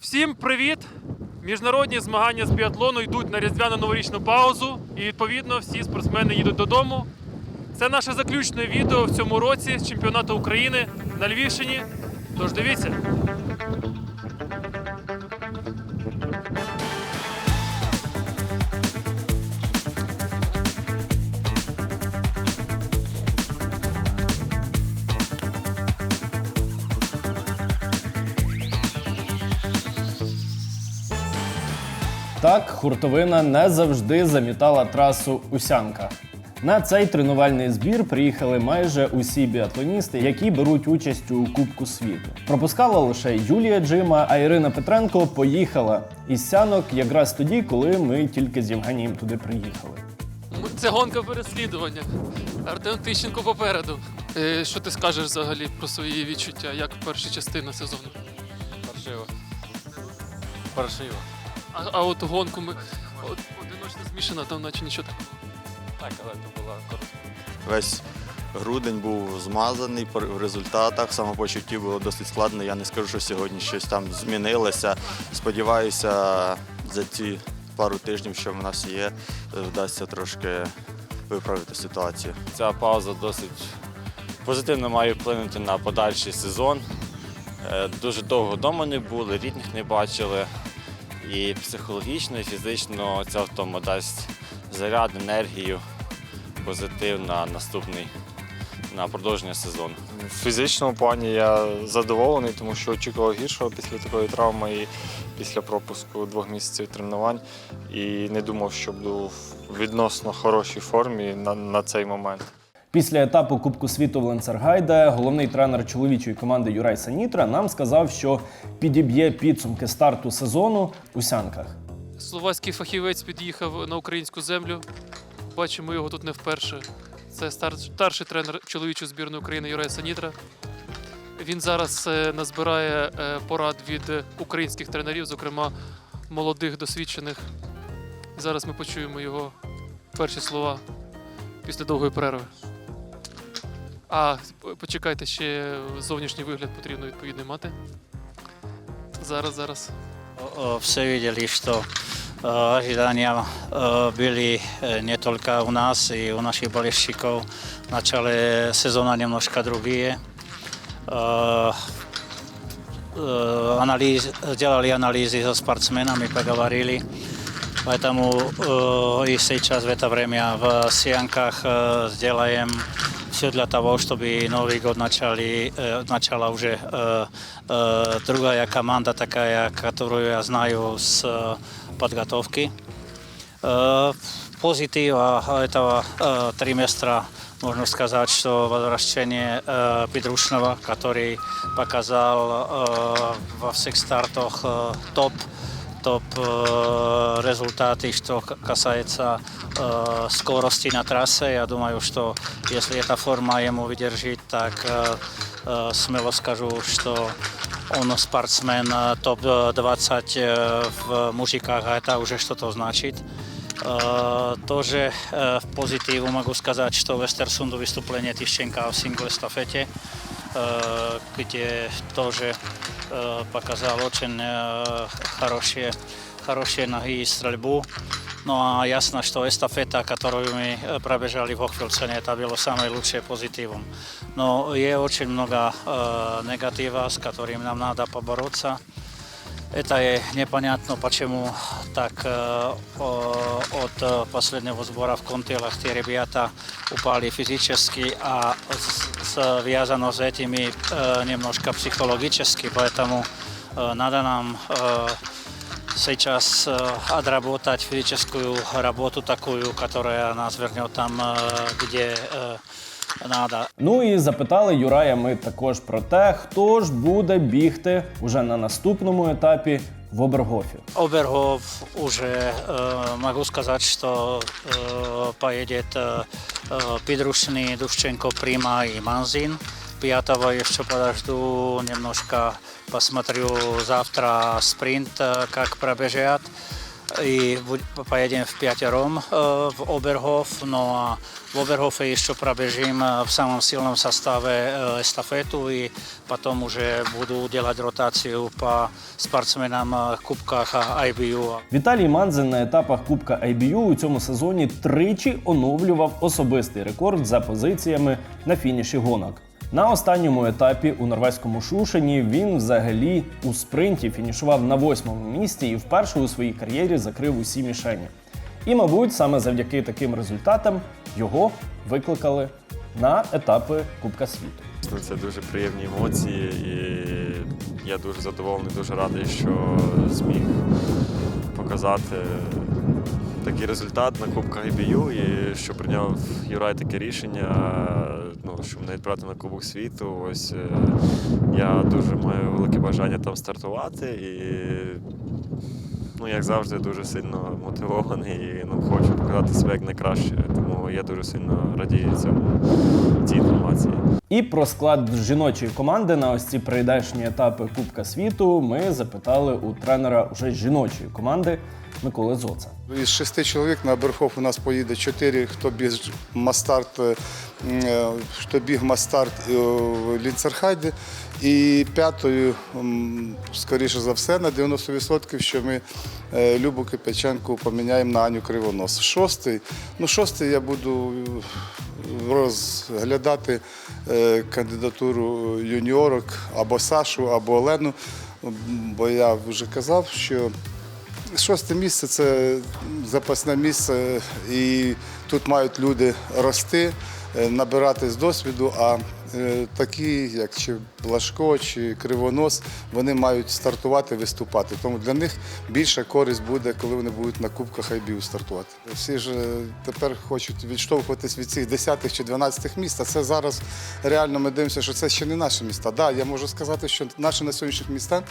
Всім привіт! Міжнародні змагання з біатлону йдуть на різдвяну новорічну паузу, і відповідно всі спортсмени їдуть додому. Це наше заключне відео в цьому році з чемпіонату України на Львівщині. Тож дивіться. Так, хуртовина не завжди замітала трасу Усянка. На цей тренувальний збір приїхали майже усі біатлоністи, які беруть участь у Кубку світу. Пропускала лише Юлія Джима, а Ірина Петренко поїхала із сянок якраз тоді, коли ми тільки з Євгенієм туди приїхали. Це гонка переслідування. Артем Тищенко попереду. Е, Що ти скажеш взагалі про свої відчуття, як перша частина сезону? Паршиво. Паршиво. А, а от гонку ми от, одиночно змішана, там наче нічого такого. Так, але то була коротка. Весь грудень був змазаний в результатах. Самопочуття було досить складно. Я не скажу, що сьогодні щось там змінилося. Сподіваюся, за ці пару тижнів, що в нас є, вдасться трошки виправити ситуацію. Ця пауза досить позитивно має вплинути на подальший сезон. Е, Дуже довго вдома не були, рідних не бачили. І психологічно, і фізично ця втома дасть заряд, енергію, позитив на наступний на продовження сезону. В фізичному плані я задоволений, тому що очікував гіршого після такої травми і після пропуску двох місяців тренувань. І не думав, що буду в відносно хорошій формі на, на цей момент. Після етапу Кубку світу в Ленцергайде головний тренер чоловічої команди Юрай Санітра нам сказав, що підіб'є підсумки старту сезону у сянках. Словацький фахівець під'їхав на українську землю. Бачимо його тут не вперше. Це стар- старший тренер чоловічої збірної України Юрай Санітра. Він зараз е, назбирає е, порад від українських тренерів, зокрема молодих, досвідчених. Зараз ми почуємо його перші слова після довгої перерви. А п- почекайте, ще зовнішній вигляд потрібно відповідний мати. Зараз, зараз. О, Все видели, что э, ожидания э, были э, не только у нас и у наших болельщиков. В начале сезона немножко другие. Э, э, анализ, делали анализы со спортсменами, поговорили. Поэтому э, и сейчас в это время в Сианках э, сделаем все для того, чтобы Новый год начали, э, начала уже э, э, другая команда такая, которую я знаю с э, подготовки. Э, позитива этого э, триместра можно сказать, что возвращение э, Петрушного, который показал э, во всех стартах э, топ топ э, результаты, что к- касается э, скорости на трассе. Я думаю, что если эта форма ему выдержит, так э, э, смело скажу, что он спортсмен э, топ-20 э, в мужиках, а это уже что-то значит. Э, Тоже э, в позитиву могу сказать, что в Эстерсунду выступление Тищенко в сингл-эстафете, э, где тоже э, показал очень э, хорошие, хорошие ноги и стрельбу. Ну а ясно, что эстафета, которую мы э, пробежали в Хохвилцене, это было самое лучшее позитивом. Но есть очень много э, негатива, с которым нам надо побороться. Это и непонятно, почему так э, о- от э, последнего сбора в Контилах те ребята упали физически, а с- связано с этими э, немножко психологически, поэтому э, надо нам э, сейчас э, отработать физическую работу такую, которая нас вернет там, э, где э, надо. Ну і запитали Юрая ми також про те, хто ж буде бігти уже на наступному етапі в Обергофі. Обергов уже э, могу сказать, что э, поедет э, э, Петрушный, Душченко, Прима и Манзин. Пятого еще подожду немножко, посмотрю завтра спринт, э, как пробежат. и буд- поедем в пятером э, в Оберхоф, но в Оберхофе еще пробежим э, в самом сильном составе э, эстафету и потом уже буду делать ротацию по спортсменам э, кубках э, IBU. Віталій Манзин на етапах Кубка IBU у цьому сезоні тричі оновлював особистий рекорд за позиціями на фініші гонок. На останньому етапі у норвезькому Шушені він взагалі у спринті фінішував на восьмому місці і вперше у своїй кар'єрі закрив усі мішені. І, мабуть, саме завдяки таким результатам його викликали на етапи Кубка світу. Це дуже приємні емоції, і я дуже задоволений, дуже радий, що зміг показати такий результат на Кубках IBU і що прийняв Юрай таке рішення, щоб мене відправити на Кубок світу. Ось е, я дуже маю велике бажання там стартувати і. Ну, як завжди, дуже сильно мотивований і ну, хочу показати себе як найкраще. Тому я дуже сильно радію цьому цій інформації. І про склад жіночої команди на ось ці прийдешні етапи Кубка світу ми запитали у тренера уже жіночої команди Миколи Зоца. Із шести чоловік на Берхов у нас поїде чотири, хто біг мастарт, е, хто біг мастарт е, Лінцерхайді. І п'ятою, скоріше за все, на 90%, що ми е, Любу Кипяченку поміняємо на Аню Кривонос. Шостий, ну шостий я буду розглядати е, кандидатуру юніорок або Сашу, або Олену, бо я вже казав, що Шосте місце це запасне місце, і тут мають люди рости, е, набиратись досвіду. А е, такі, як чи Блашко, чи Кривонос, вони мають стартувати, виступати. Тому для них більша користь буде, коли вони будуть на Кубках IBU стартувати. Всі ж е, тепер хочуть відштовхуватись від цих 10 чи 12 міст. А це зараз реально ми дивимося, що це ще не наші міста. Да, я можу сказати, що наші на сьогоднішні міста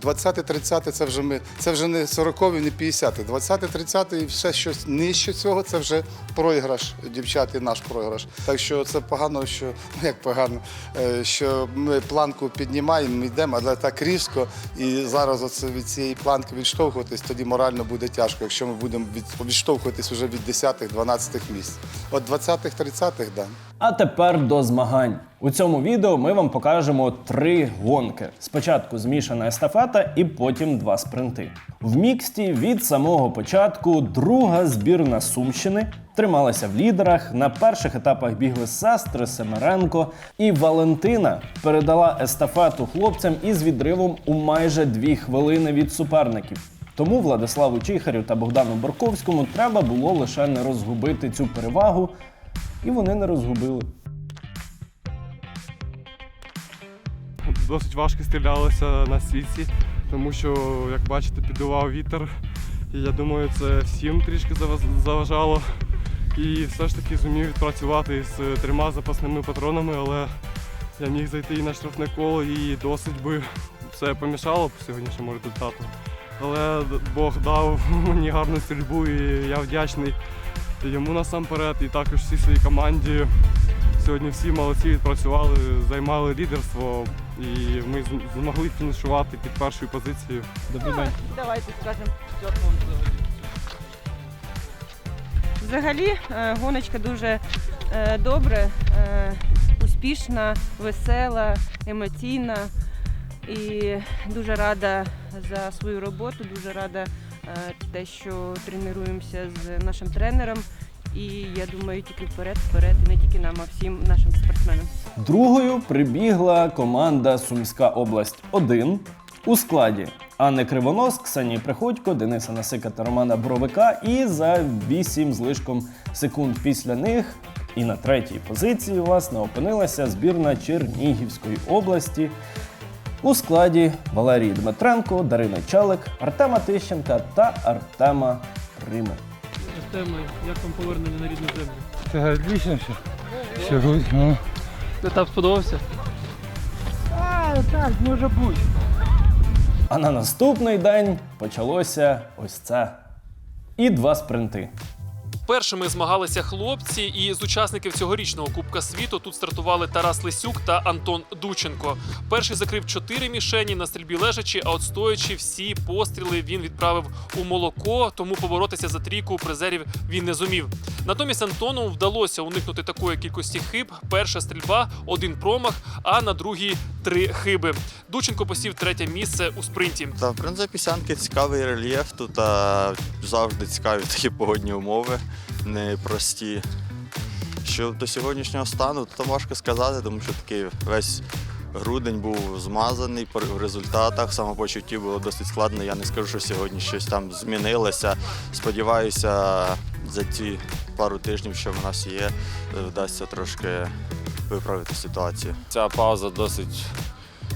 20-30 це вже ми, це вже не 40 не 50 20-30 і все, що нижче цього, це вже програш дівчат і наш програш. Так що це погано, що ну як погано, е, що ми планку піднімаємо, йдемо, але так різко. І зараз оце від цієї планки відштовхуватись, тоді морально буде тяжко, якщо ми будемо від, відштовхуватись вже від 10-12 місць. От 20-х, 30-х, да. А тепер до змагань. У цьому відео ми вам покажемо три гонки. Спочатку змішана естафета і потім два спринти. В міксті від самого початку друга збірна Сумщини трималася в лідерах. На перших етапах бігли сестри Семеренко і Валентина передала естафету хлопцям із відривом у майже дві хвилини від суперників. Тому Владиславу Чихарю та Богдану Борковському треба було лише не розгубити цю перевагу, і вони не розгубили. досить важко стрілялося на світці, тому що, як бачите, піддував вітер. І я думаю, це всім трішки заважало. І все ж таки зумів відпрацювати з трьома запасними патронами, але я міг зайти і на штрафне коло, і досить би це помішало по сьогоднішньому результату. Але Бог дав мені гарну стрільбу і я вдячний йому насамперед, і також всій своїй команді. Сьогодні всі молодці відпрацювали, займали лідерство, і ми змогли фінішувати під першою позицією. Добрий день. Давайте скажемо. Взагалі, е, гоночка дуже е, добре, е, успішна, весела, емоційна. І дуже рада за свою роботу, дуже рада те, що тренуємося з нашим тренером. І я думаю, тільки вперед, вперед, і не тільки нам, а всім нашим спортсменам. Другою прибігла команда Сумська область 1 у складі Анни Кривонос, Ксенії Приходько, Дениса Насика та Романа Бровика. І за 8 з лишком секунд після них і на третій позиції власне опинилася збірна Чернігівської області у складі Валерії Дмитренко, Дарини Чалик, Артема Тищенка та Артема Рими. Артеми, як вам повернення на рідну землю? Це отлично все. Все, ну. Етап сподобався? А, так, може бути. А на наступний день почалося ось це. І два спринти. Першими змагалися хлопці, і з учасників цьогорічного Кубка світу тут стартували Тарас Лисюк та Антон Дученко. Перший закрив чотири мішені на стрільбі лежачі, а от стоячи всі постріли він відправив у молоко, тому поборотися за трійку призерів він не зумів. Натомість Антону вдалося уникнути такої кількості хиб. Перша стрільба, один промах, а на другій три хиби. Дученко посів третє місце у спринті. Та в принципі сянки цікавий рельєф. Тут а, завжди цікаві такі погодні умови, непрості. Що до сьогоднішнього стану, то важко сказати, тому що такий весь грудень був змазаний в результатах. Самопочутті було досить складно. Я не скажу, що сьогодні щось там змінилося. Сподіваюся, за ці пару тижнів, що в нас є, вдасться трошки виправити ситуацію. Ця пауза досить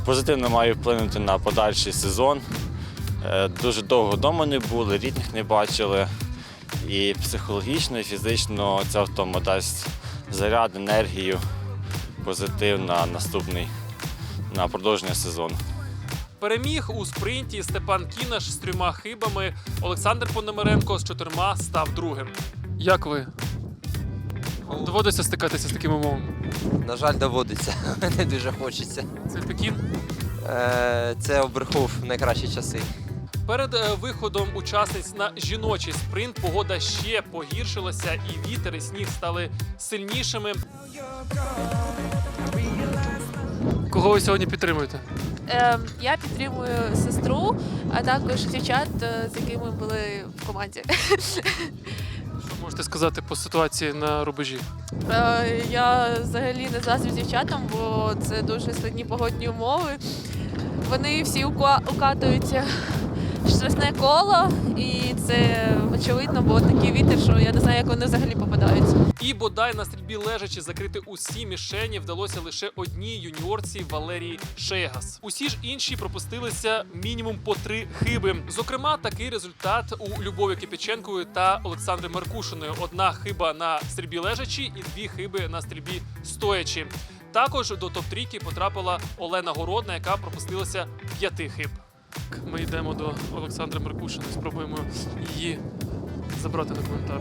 позитивно має вплинути на подальший сезон. Е, Дуже довго вдома не були, рідних не бачили. І психологічно, і фізично ця втома дасть заряд, енергію позитив на наступний на продовження сезону. Переміг у спринті Степан Кінаш з трьома хибами. Олександр Пономаренко з чотирма став другим. Як ви? Доводиться стикатися з такими умовами? На жаль, доводиться. Не дуже хочеться. Це Пекін. Е, Це обрехов найкращі часи. Перед е, виходом учасниць на жіночий спринт погода ще погіршилася, і вітер і сніг стали сильнішими. Кого ви сьогодні підтримуєте? Ем, я підтримую сестру, а також дівчат, е, з якими були в команді. Що можете сказати по ситуації на рубежі? Е, я взагалі не заздрю дівчатам, бо це дуже складні погодні умови. Вони всі ука- укатуються в страшне коло, і це очевидно, бо такий вітер, що я не знаю, як вони взагалі попадаються. І бодай на стрільбі лежачи закрити усі мішені вдалося лише одній юніорці Валерії Шейгас. Усі ж інші пропустилися мінімум по три хиби. Зокрема, такий результат у Любові Кипяченкової та Олександри Маркушиної. Одна хиба на стрільбі лежачі і дві хиби на стрільбі стоячи. Також до топ-трійки потрапила Олена Городна, яка пропустилася п'яти хиб. Ми йдемо до Олександри Меркушиної, спробуємо її забрати на коментар.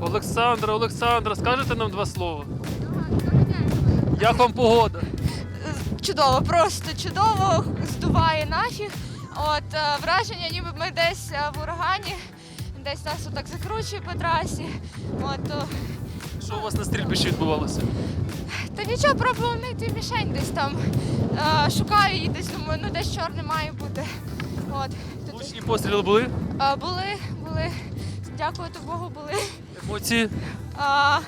Олександра, Олександра, скажете нам два слова? Як вам погода? Чудово, просто чудово, здуває нафіг. От е, враження, ніби ми десь е, в урагані, десь нас отак закручує по трасі. От, то, Що у вас на стрільбищі відбувалося? Та нічого, пробував знайти мішень десь там. Е, шукаю її десь, думаю, ну десь чорне має бути. От, тут, Влучні постріли були? е, були, були, дякувати Богу, були. Емоції? А,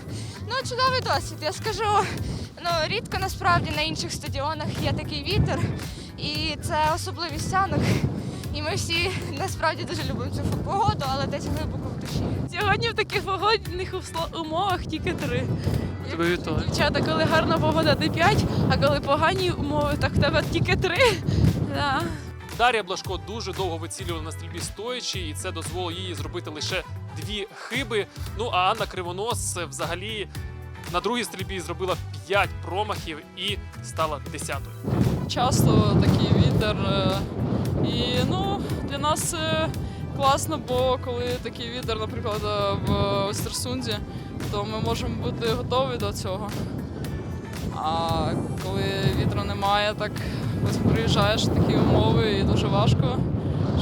ну, чудовий досвід. Я скажу, ну рідко насправді на інших стадіонах є такий вітер, і це особливість сянок. І ми всі насправді дуже любимо цю погоду, але десь глибоко в душі. Сьогодні в таких погодних умовах тільки три. Тебе вітаю. Дівчата, коли гарна погода, ти п'ять, а коли погані умови, так в тебе тільки три. Да. Дар'я Блашко дуже довго вицілювала на стрільбі стоячи, і це дозволило їй зробити лише дві хиби. Ну а Анна Кривонос е, взагалі на другій стрільбі зробила п'ять промахів і стала десятою. Часто такий вітер. Е, І ну, для нас класно, бо коли такий вітер, наприклад, е, в Остерсунді, то ми можемо бути готові до цього. А коли вітру немає, так приїжджаєш такі умови і дуже важко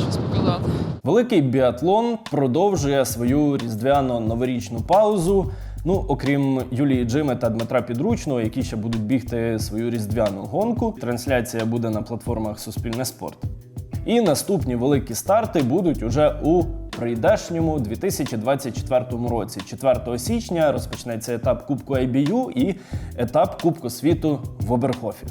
щось показати. Великий біатлон продовжує свою різдвяно-новорічну паузу. Ну, окрім Юлії Джими та Дмитра Підручного, які ще будуть бігти свою різдвяну гонку. Трансляція буде на платформах Суспільне спорт. І наступні великі старти будуть уже у прийдешньому 2024 році. 4 січня розпочнеться етап Кубку IBU і етап Кубку світу в Оберхофі.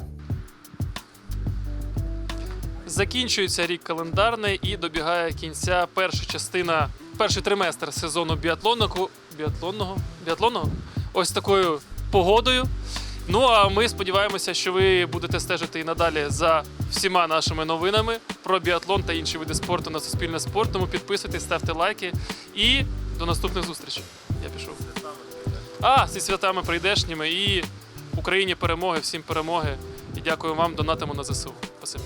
Закінчується рік календарний і добігає кінця перша частина, перший триместр сезону біатлонного. Біатлонного? Біатлонного? Ось такою погодою. Ну а ми сподіваємося, що ви будете стежити і надалі за всіма нашими новинами про біатлон та інші види спорту на Суспільне спорт. Тому підписуйтесь, ставте лайки і до наступних зустрічей. Я пішов. А, зі святами прийдешніми і Україні перемоги, всім перемоги. І дякую вам, донатимо на ЗСУ. Спасибі.